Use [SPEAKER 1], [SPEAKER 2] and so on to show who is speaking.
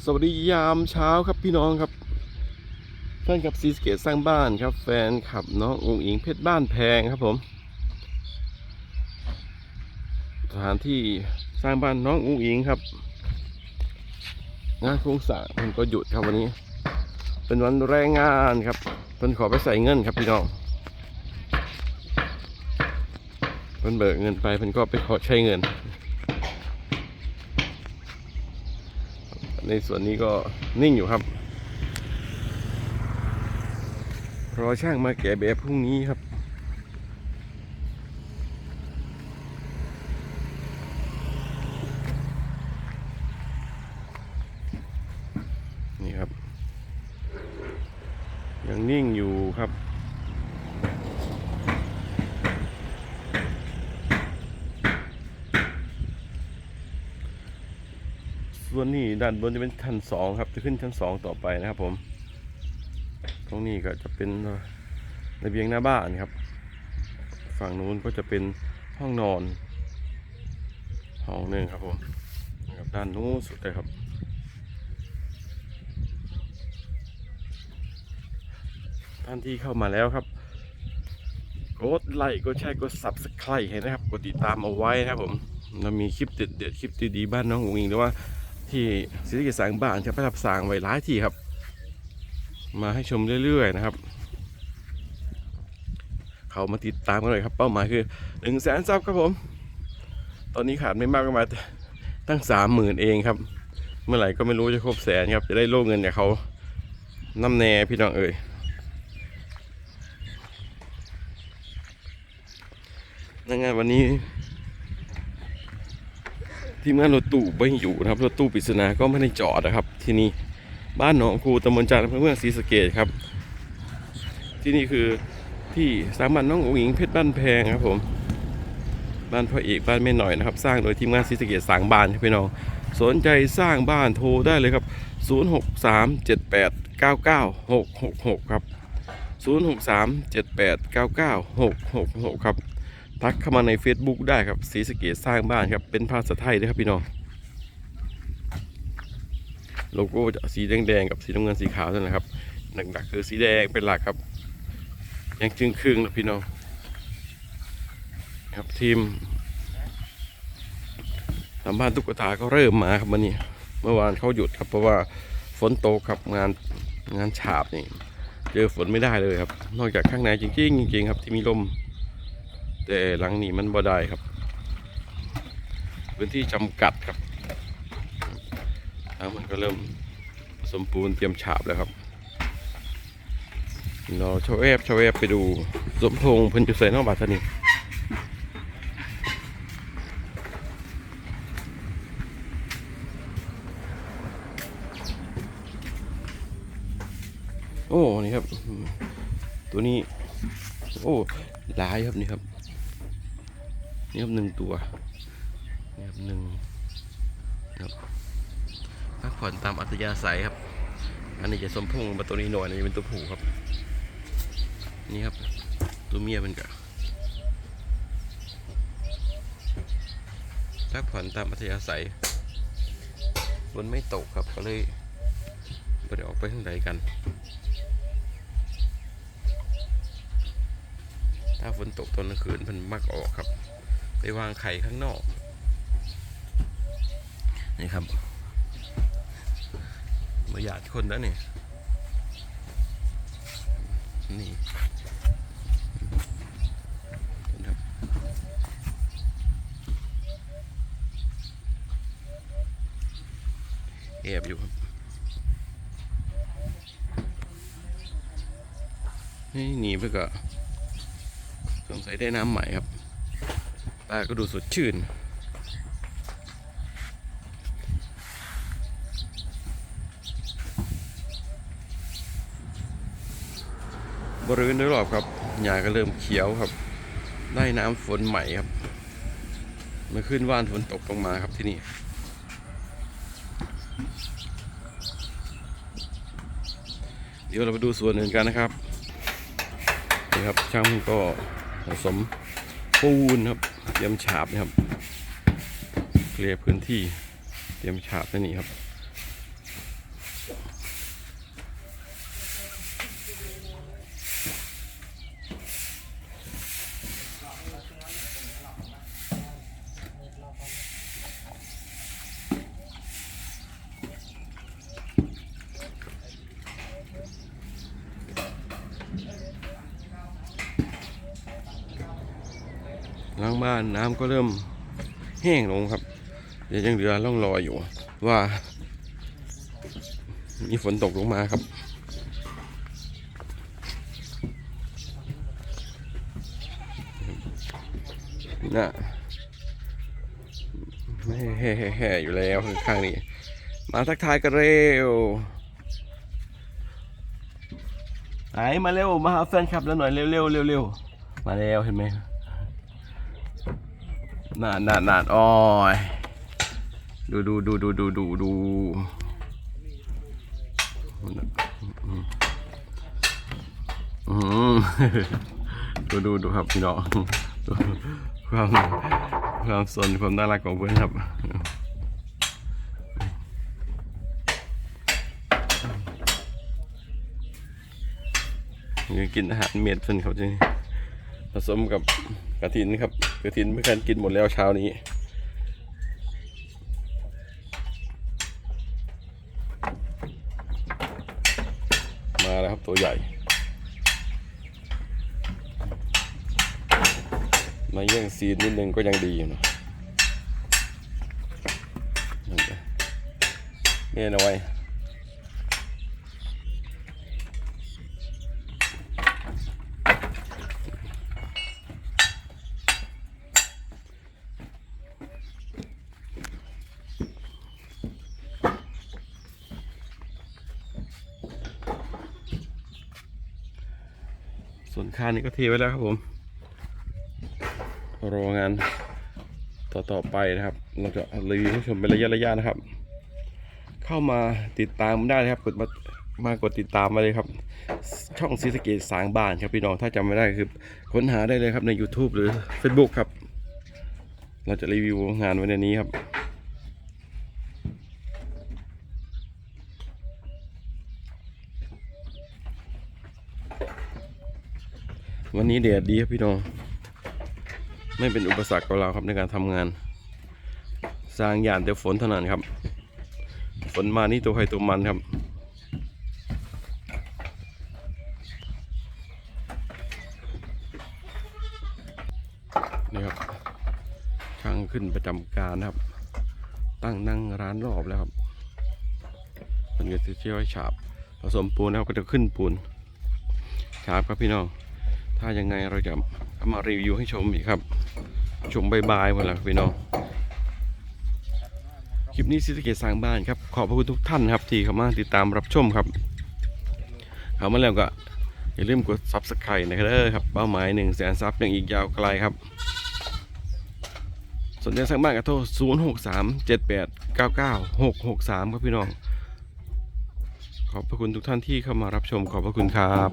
[SPEAKER 1] สวัสดียามเช้าครับพี่น้องครับ แฟนคลับซีสเกตสร้างบ้านครับ แฟนขับน้ององอิงเพชรบ้านแพงครับผม สถานที่สร้างบ้านน้ององอิงครับ งานโครงสร้างมันก็หยุดครับวันนี้ เป็นวันแรงงานครับเพิ่นขอไปใส่เงินครับพี่น้องเพิ่นเบิกเงินไปเพิ่นก็ไปขอใช้เงิน ในส่วนนี้ก็นิ่งอยู่ครับ รอช่างมาแกะแบบพรุ่งนี้ครับนี่ครับ ยังนิ่งอยู่ครับ ส่วนนี้ ด้านบนจะเป็นชั้นสองครับ จะขึ้นชั้นสองต่อไปนะครับ ผม ตรงนี้ก็จะเป็นระเบียงหน้าบ้านครับ ฝั่งนู้นก็จะเป็นห้องนอน ห้องหนึ่งครับผมครับด้านนู้นสุดเลยครับ ท่านที่เข้ามาแล้วครับกดไลค์กดแชร์กด subscribe ให้นะครับ กดติดตามเอาไว้นะครับผมเรามีคลิปเด็ดๆ คลิปดีๆ บ้านน้องอุ๋งอิงหรือว่า ที่ศิริกิจสร้างบ้านจะประทับสร้างไว้หลายที่ครับ มาให้ชมเรื่อยๆนะครับ เขามาติดตามกันเลยครับ เป้าหมายคือหนึ่งแสนซับครับผม ตอนนี้ขาดไม่มากก็มาตั้งสามหมื่นเองครับ เมื่อไหร่ก็ไม่รู้จะครบแสนครับ จะได้โล่เงินจากเขาน้ำแน่พี่น้องเอ่ยนักงานวันนี้ ทีมงานรถตู้ไม่อยู่นะครับรถตู้ปริศนาก็ไม่ได้จอดนะครับ ที่นี่บ้านหนองครูตำบลจานอำเภอเมืองศรีสะเกดครับ ที่นี่คือที่สามัญน้องอุ๋งอิงเพชรบ้านแพงครับผมบ้านพ่อเอกบ้านแม่หน่อยนะครับ สร้างโดยทีมงานศรีสะเกดสร้างบ้านครับพี่น้องสนใจสร้างบ้านโทรได้เลยครับ 0637899666 ครับ 0637899666 ครับ ทักเข้ามาใน Facebook ได้ครับสีสเกตสร้างบ้านครับเป็นภาษาไทยด้ครับพี่น้องโลโก้จะสีแดงๆกับสีน้ำเงินสีขาวนั่นแหละครับหลักๆคือสีแดงเป็นหลักครับยังจึงครึ่งนะพี่น้องครับทีมทำบ้านตุ๊กตาก็เริ่มมาครับวันนี้เมื่อวานเขาหยุดครับ เพราะว่าฝนตกครับงานงานฉาบนี่เจอฝนไม่ได้เลยครับ นอกจากข้างในจริงๆจริงๆครับที่มีลม แต่หลังนี้มันบ่ได้ครับพื้นที่จำกัดครับแล้วมันก็เริ่มสมปูนเตรียมฉาบแล้วครับ เราชาวแอบชาวแอบไปดูสมพงษ์เพิ่นจุใส่นอกบาทนี่โอ้ นี่ครับ ตัวนี้ โอ้ หลายครับนี่ครับ นี่ครับหนึ่งตัวนี่ครับหนึ่งครับพักผ่อนตามอัธยาศัยครับ อันนี้จะสมพงษ์มาตัวนี้หน่อยนนี้เป็นตัวผู้ครับ นี่ครับ ตัวเมียมันก็พักผ่อนตามอัธยาศัยฝนไม่ตกครับก็เลยไม่ได้ออกไปข้างใดกัน ถ้าฝนตกตอนกลางคืนมันมักออกครับ ไปวางไข่ข้างนอก นี่ครับมาหยาดคนแล้วนี่นี่ครับแอบอยู่ครับ นี่หนีไปก็สงสัยได้น้ำใหม่ครับ ปลาก็ดูสดชื่น บริเวณโดยรอบครับหญ้าก็เริ่มเขียวครับ ได้น้ำฝนใหม่ครับเมื่อคืนว่านฝนตกลงมาครับที่นี่เดี๋ยวเราไปดูส่วนอื่นกันนะครับนี่ครับช่างก็ผสมปูนครับ เตรียมฉาบนะครับ เคลียร์พื้นที่ เตรียมฉาบนั่นนี่ครับ ล้างบ้านน้ำก็เริ่มแห้งลงครับเดี๋ยวยังเหลือร่องรอยอยู่ ว่า มีฝนตกลงมาครับ น่ะแห่ๆอยู่แล้วข้างนี้ มาทักทายกันเร็วไหนมาเร็วมาหาแฟนคลับแล้วหน่อยเร็วเร็วเร็วเร็วมาแล้วเห็นไหม นานนานนานอ้อยดูดูดูดูดูดูดูดูดูดูครับพี่น้องความความสนความน่ารักของเพื่อนครับนี่กินอาหารเม็ดเพิ่นเขาจะ ผสมกับกระถินครับกระถินเพื่อนกินหมดแล้วเช้านี้มาแล้วครับตัวใหญ่ มาแย่งซีนนิดนึงก็ยังดีอยู่เนอะเนี่ยนะไว้ ส่วนคานนี้ก็เทไว้แล้วครับผม รองานต่อต่อๆไปนะครับ เราจะรีวิวให้ชมเป็นระยะระยะนะครับ เข้ามาติดตามได้นะครับ กดมามากดติดตามมาเลยครับ ช่องซีสเกตสางบ้านครับพี่น้องถ้าจำไม่ได้คือค้นหาได้เลยครับใน YouTube หรือ Facebook ครับ เราจะรีวิวงานไว้ในนี้ครับ วันนี้แดดดีครับพี่น้อง ไม่เป็นอุปสรรคกับเราครับในการทำงาน สร้างยานแต่ฝนเท่านั้นครับ ฝนมานี่ตัวใครตัวมันครับนี่ครับช่างขึ้นประจำการนะครับ ตั้งนั่งร้านรอบแล้วครับมันก็จะเชี่ยวฉาบผสมปูนแล้วก็จะขึ้นปูนฉาบครับพี่น้อง ถ้ายังไงเราจะเอามารีวิวให้ชมอีกครับ ชมบายๆหมดแล้วครพี่น้องคลิปนี้ซิสเกตสร้างบ้านครับ ขอบพระคุณทุกท่านครับที่เข้ามาติดตามรับชมครับเข้ามาแล้วก็อย่าลืมกด subscribe นะครับเด้อครับเป้าหมาย1 0 0 0 0แสนซับยังอีกยาวไกลครับสนใจสร้างบ้านก็โทร 0 6 3 7 8 9 9 6 6 3 ครับพี่น้อง ขอบพระคุณทุกท่านที่เข้ามารับชม ขอบพระคุณครับ